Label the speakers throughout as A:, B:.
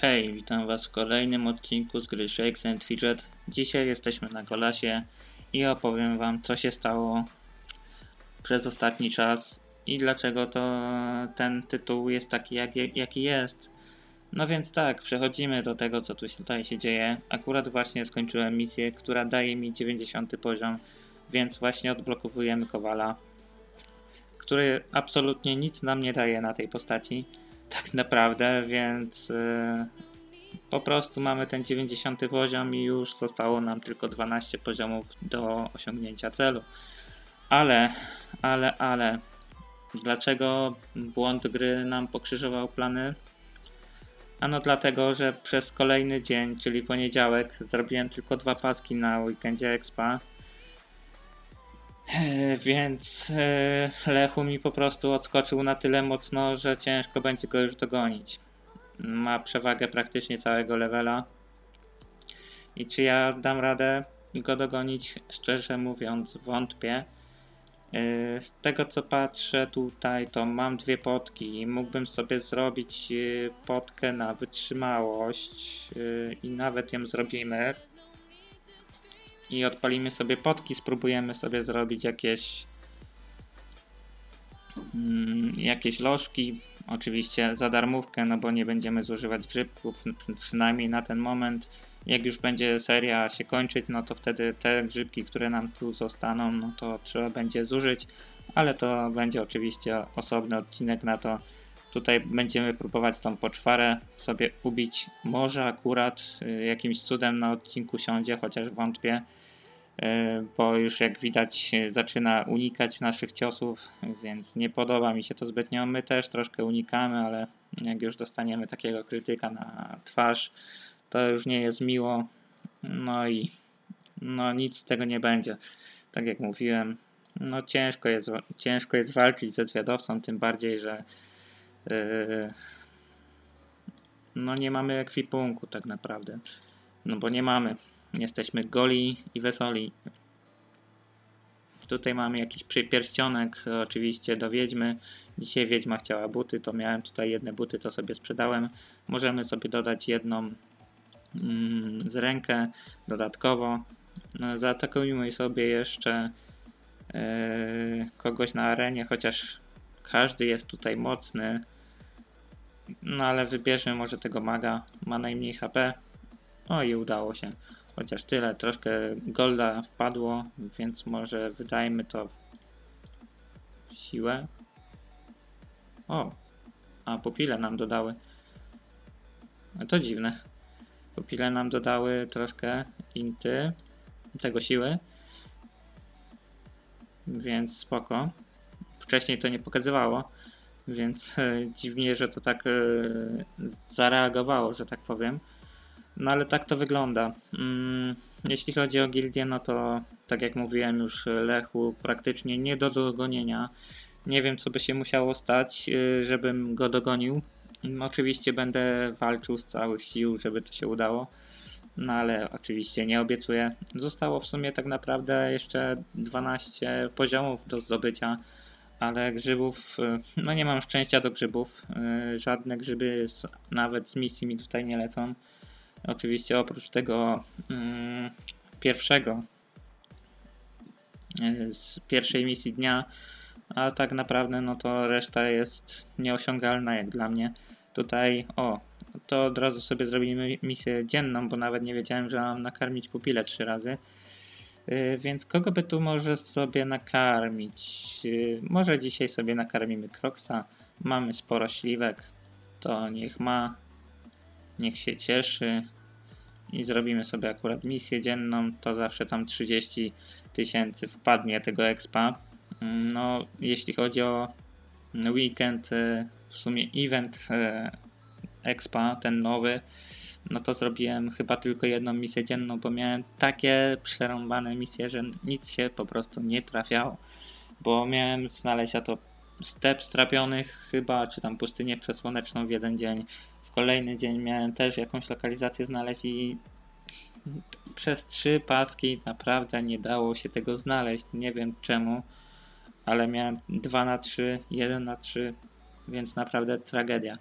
A: Hej, witam Was w kolejnym odcinku z gry Shakes and Fidget. Dzisiaj jesteśmy na Golasie i opowiem Wam, co się stało przez ostatni czas i dlaczego to ten tytuł jest taki, jak, jaki jest. No więc tak, przechodzimy do tego, co tu tutaj się dzieje. Akurat właśnie skończyłem misję, która daje mi 90 poziom, więc właśnie odblokowujemy Kowala, który absolutnie nic nam nie daje na tej postaci naprawdę, więc yy, po prostu mamy ten 90 poziom i już zostało nam tylko 12 poziomów do osiągnięcia celu. Ale, ale, ale, dlaczego błąd gry nam pokrzyżował plany? Ano dlatego, że przez kolejny dzień, czyli poniedziałek, zrobiłem tylko dwa paski na weekendzie Expa. E, Więc e, Lechu mi po prostu odskoczył na tyle mocno, że ciężko będzie go już dogonić. Ma przewagę praktycznie całego levela. I czy ja dam radę go dogonić? Szczerze mówiąc, wątpię. E, Z tego co patrzę tutaj, to mam dwie potki i mógłbym sobie zrobić potkę na wytrzymałość i nawet ją zrobimy i odpalimy sobie potki, spróbujemy sobie zrobić jakieś mm, jakieś lożki, oczywiście za darmówkę, no bo nie będziemy zużywać grzybków, przy- przynajmniej na ten moment. Jak już będzie seria się kończyć, no to wtedy te grzybki, które nam tu zostaną, no to trzeba będzie zużyć, ale to będzie oczywiście osobny odcinek na to. Tutaj będziemy próbować tą poczwarę sobie ubić. Może akurat y, jakimś cudem na odcinku siądzie, chociaż wątpię, y, bo już jak widać y, zaczyna unikać naszych ciosów, więc nie podoba mi się to zbytnio. My też troszkę unikamy, ale jak już dostaniemy takiego krytyka na twarz, to już nie jest miło. No i no nic z tego nie będzie. Tak jak mówiłem, no ciężko jest, ciężko jest walczyć ze zwiadowcą, tym bardziej, że no nie mamy ekwipunku tak naprawdę. No bo nie mamy. Jesteśmy goli i wesoli. Tutaj mamy jakiś przypierścionek oczywiście do wiedźmy. Dzisiaj wiedźma chciała buty, to miałem tutaj jedne buty, to sobie sprzedałem. Możemy sobie dodać jedną mm, z rękę dodatkowo. No, zaatakujmy sobie jeszcze yy, kogoś na arenie, chociaż każdy jest tutaj mocny. No ale wybierzmy może tego maga. Ma najmniej HP. O i udało się. Chociaż tyle, troszkę golda wpadło, więc może wydajmy to w siłę. O, a pupile nam dodały. No to dziwne. Pupile nam dodały troszkę inty, tego siły. Więc spoko. Wcześniej to nie pokazywało. Więc e, dziwnie, że to tak e, zareagowało, że tak powiem. No ale tak to wygląda. Mm, jeśli chodzi o gildię, no to tak jak mówiłem już Lechu praktycznie nie do dogonienia. Nie wiem co by się musiało stać, e, żebym go dogonił. Oczywiście będę walczył z całych sił, żeby to się udało. No ale oczywiście nie obiecuję. Zostało w sumie tak naprawdę jeszcze 12 poziomów do zdobycia ale grzybów, y, no nie mam szczęścia do grzybów. y, Żadne grzyby z, nawet z misji mi tutaj nie lecą. Oczywiście oprócz tego mm, pierwszego y, z pierwszej misji dnia, a tak naprawdę no to reszta jest nieosiągalna jak dla mnie. Tutaj, o, to od razu sobie zrobimy misję dzienną, bo nawet nie wiedziałem, że mam nakarmić pupile trzy razy. Y, Więc kogo by tu może sobie nakarmić? Y, Może dzisiaj sobie nakarmimy Kroksa. Mamy sporo śliwek. To niech ma. Niech się cieszy. I zrobimy sobie akurat misję dzienną. To zawsze tam 30 tysięcy wpadnie tego expa. Mm, No, jeśli chodzi o weekend, y, w sumie event expa, ten nowy, no to zrobiłem chyba tylko jedną misję dzienną, bo miałem takie przerąbane misje, że nic się po prostu nie trafiało. Bo miałem znaleźć a to step strapionych chyba, czy tam pustynię przesłoneczną w jeden dzień. W kolejny dzień miałem też jakąś lokalizację znaleźć i przez trzy paski naprawdę nie dało się tego znaleźć. Nie wiem czemu, ale miałem 2 na 3, 1 na 3, więc naprawdę tragedia.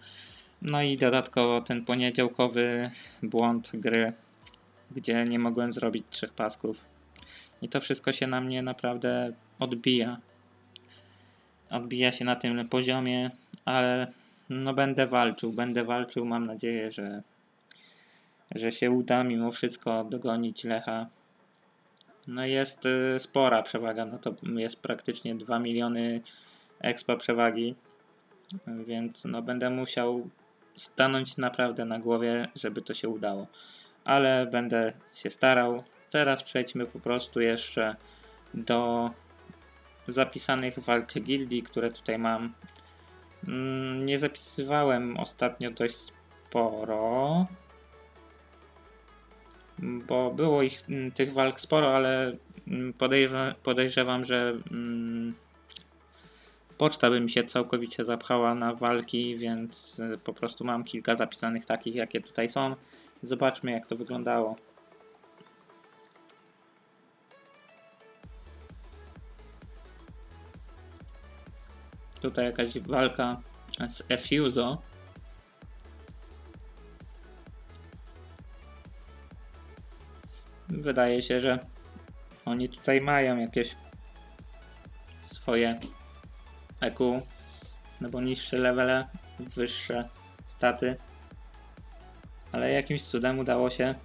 A: No i dodatkowo ten poniedziałkowy błąd gry, gdzie nie mogłem zrobić trzech pasków. I to wszystko się na mnie naprawdę odbija. Odbija się na tym poziomie, ale no będę walczył, będę walczył. Mam nadzieję, że, że się uda mimo wszystko dogonić Lecha. No jest y, spora przewaga, no to jest praktycznie 2 miliony expa przewagi, więc no będę musiał stanąć naprawdę na głowie, żeby to się udało. Ale będę się starał. Teraz przejdźmy po prostu jeszcze do zapisanych walk gildii, które tutaj mam. Mm, Nie zapisywałem ostatnio dość sporo, bo było ich mm, tych walk sporo, ale mm, podejrzewam, że poczta by mi się całkowicie zapchała na walki, więc y, po prostu mam kilka zapisanych takich, jakie tutaj są. Zobaczmy, jak to wyglądało. Tutaj jakaś walka z Efuzo. Wydaje się, że oni tutaj mają jakieś swoje EQ, no bo niższe levele, wyższe staty. Ale jakimś cudem udało się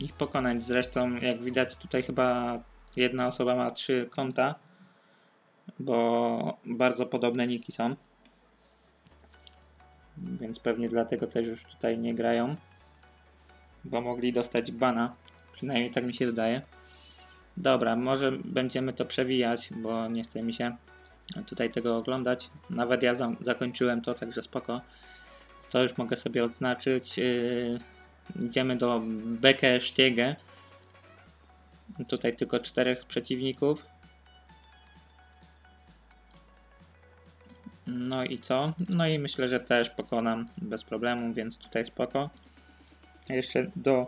A: ich pokonać. Zresztą, jak widać, tutaj chyba jedna osoba ma trzy konta, bo bardzo podobne niki są. Więc pewnie dlatego też już tutaj nie grają, bo mogli dostać bana. Przynajmniej tak mi się wydaje. Dobra, może będziemy to przewijać, bo nie chce mi się tutaj tego oglądać. Nawet ja za zakończyłem to, także spoko. To już mogę sobie odznaczyć. Yy, idziemy do Bekę Sztiegę. Tutaj tylko czterech przeciwników. No i co? No i myślę, że też pokonam bez problemu, więc tutaj spoko. Jeszcze do,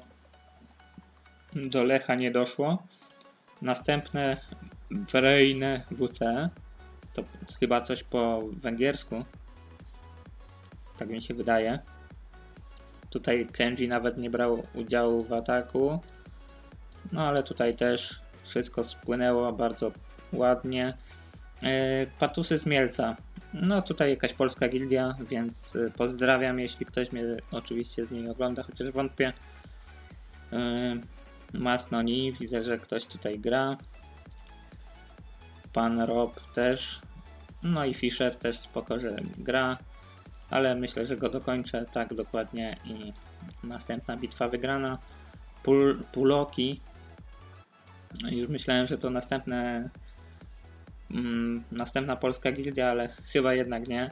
A: do Lecha nie doszło. Następne Wrejne WC. To chyba coś po węgiersku. Tak mi się wydaje. Tutaj Kenji nawet nie brał udziału w ataku. No ale tutaj też wszystko spłynęło bardzo ładnie. Yy, Patusy z Mielca. No tutaj jakaś polska gildia, więc y, pozdrawiam, jeśli ktoś mnie oczywiście z niej ogląda, chociaż wątpię. Masnoni, widzę, że ktoś tutaj gra. Pan Rob też. No i Fisher też spoko, że gra. Ale myślę, że go dokończę tak dokładnie i następna bitwa wygrana. Pul Puloki. Już myślałem, że to następne mm, następna polska gildia, ale chyba jednak nie.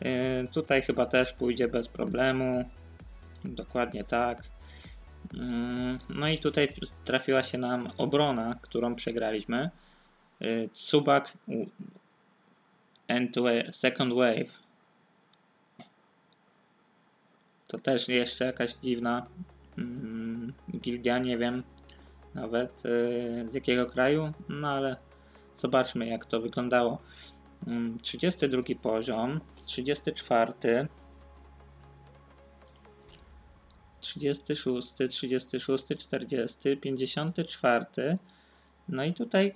A: Yy, tutaj chyba też pójdzie bez problemu. Dokładnie tak. Yy, no i tutaj trafiła się nam obrona, którą przegraliśmy. Tsubak and Second Wave. To też jeszcze jakaś dziwna mm, gildia, nie wiem nawet yy, z jakiego kraju, no ale Zobaczmy, jak to wyglądało. 32 mm, poziom, 34, 36, 36, 40, 54. No i tutaj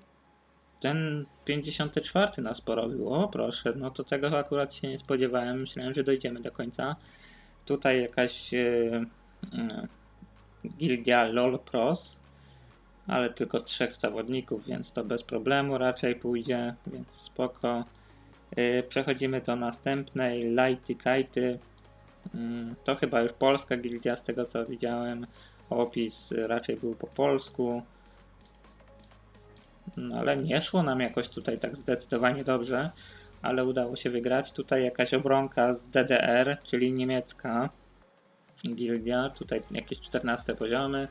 A: ten 54 nas porobił. O, proszę, no to tego akurat się nie spodziewałem. Myślałem, że dojdziemy do końca. Tutaj jakaś yy, yy, gildia LOL Pros ale tylko trzech zawodników, więc to bez problemu raczej pójdzie, więc spoko. Yy, przechodzimy do następnej, Lighty Kite. Yy, to chyba już polska gildia z tego co widziałem. Opis raczej był po polsku. No ale nie szło nam jakoś tutaj tak zdecydowanie dobrze, ale udało się wygrać. Tutaj jakaś obronka z DDR, czyli niemiecka gildia. Tutaj jakieś 14 poziomy.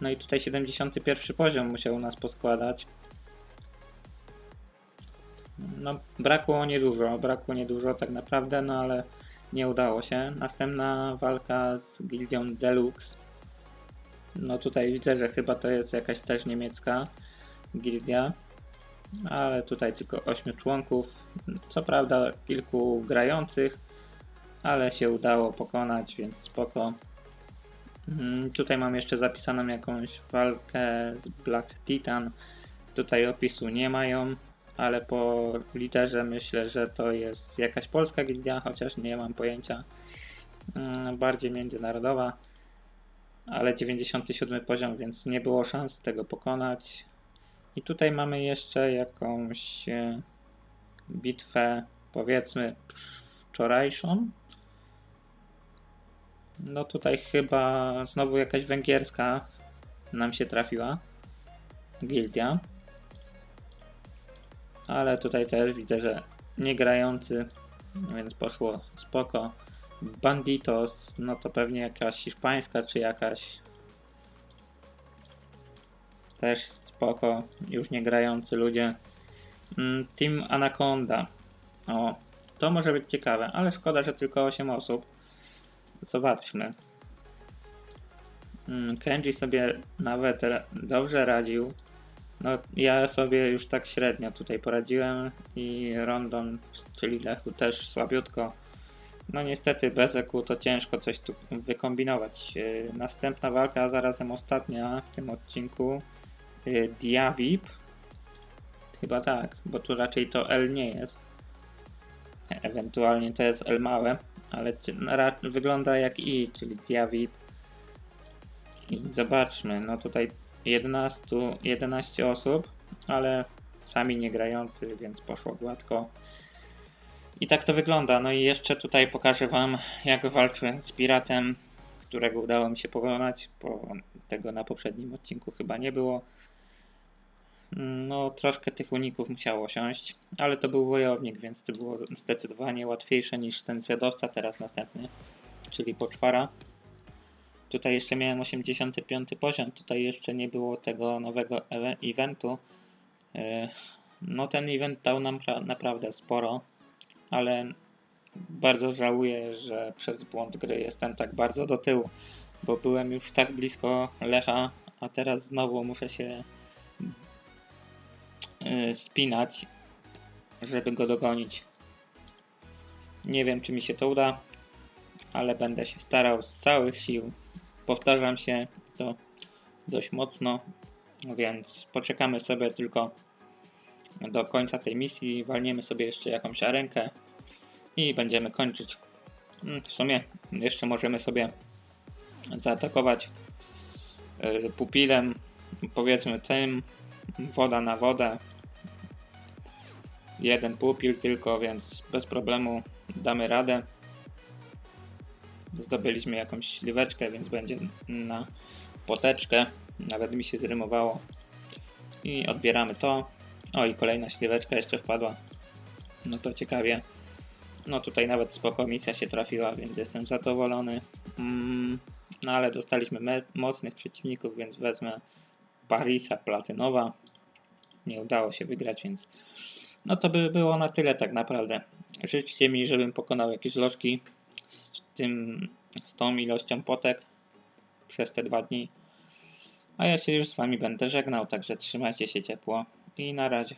A: No i tutaj 71 poziom musiał nas poskładać. No, brakło niedużo, brakło niedużo tak naprawdę, no ale nie udało się. Następna walka z Gildią Deluxe. No tutaj widzę, że chyba to jest jakaś też niemiecka gildia, ale tutaj tylko 8 członków. Co prawda kilku grających, ale się udało pokonać, więc spoko. Mm, Tutaj mam jeszcze zapisaną jakąś walkę z Black Titan. Tutaj opisu nie mają, ale po literze myślę, że to jest jakaś polska gildia, chociaż nie mam pojęcia. Mm, Bardziej międzynarodowa, ale 97 poziom, więc nie było szans tego pokonać. I tutaj mamy jeszcze jakąś e, bitwę, powiedzmy, wczorajszą. No tutaj chyba znowu jakaś węgierska nam się trafiła. Gildia. Ale tutaj też widzę, że nie grający, więc poszło spoko. Banditos, no to pewnie jakaś hiszpańska czy jakaś też spoko, już nie grający ludzie. Mm, Team Anaconda. O, to może być ciekawe, ale szkoda, że tylko 8 osób. Zobaczmy. Mm, Kenji sobie nawet dobrze radził. No, ja sobie już tak średnio tutaj poradziłem i Rondon, czyli Lechu też słabiutko. No niestety bez EQ to ciężko coś tu wykombinować. Yy, Następna walka, a zarazem ostatnia w tym odcinku. Yy, Diavip. Chyba tak, bo tu raczej to L nie jest. Ewentualnie to jest L małe, ale wygląda jak I, czyli Diavip. I zobaczmy, no tutaj 11, 11 osób, ale sami nie grający, więc poszło gładko. I tak to wygląda. No i jeszcze tutaj pokażę Wam, jak walczyłem z piratem, którego udało mi się pokonać, bo tego na poprzednim odcinku chyba nie było. No, troszkę tych uników musiało siąść, ale to był wojownik, więc to było zdecydowanie łatwiejsze niż ten zwiadowca teraz następny, czyli poczwara. Tutaj jeszcze miałem 85 poziom, tutaj jeszcze nie było tego nowego ewe- eventu. Yy, No ten event dał nam pra- naprawdę sporo, ale bardzo żałuję, że przez błąd gry jestem tak bardzo do tyłu, bo byłem już tak blisko Lecha, a teraz znowu muszę się yy, spinać, żeby go dogonić. Nie wiem, czy mi się to uda, ale będę się starał z całych sił. Powtarzam się to dość mocno, więc poczekamy sobie tylko do końca tej misji, walniemy sobie jeszcze jakąś arenkę i będziemy kończyć. Mm, W sumie jeszcze możemy sobie zaatakować y, pupilem, powiedzmy tym, woda na wodę. Jeden pupil tylko, więc bez problemu damy radę. Zdobyliśmy jakąś śliweczkę, więc będzie na poteczkę. Nawet mi się zrymowało. I odbieramy to. O, i kolejna śliweczka jeszcze wpadła. No to ciekawie. No tutaj nawet spoko misja się trafiła, więc jestem zadowolony. Mm, no ale dostaliśmy mocnych przeciwników, więc wezmę Parisa Platynowa. Nie udało się wygrać, więc no to by było na tyle tak naprawdę. Życzcie mi, żebym pokonał jakieś lożki z tym, z tą ilością potek przez te dwa dni. A ja się już z wami będę żegnał, także trzymajcie się ciepło i na razie.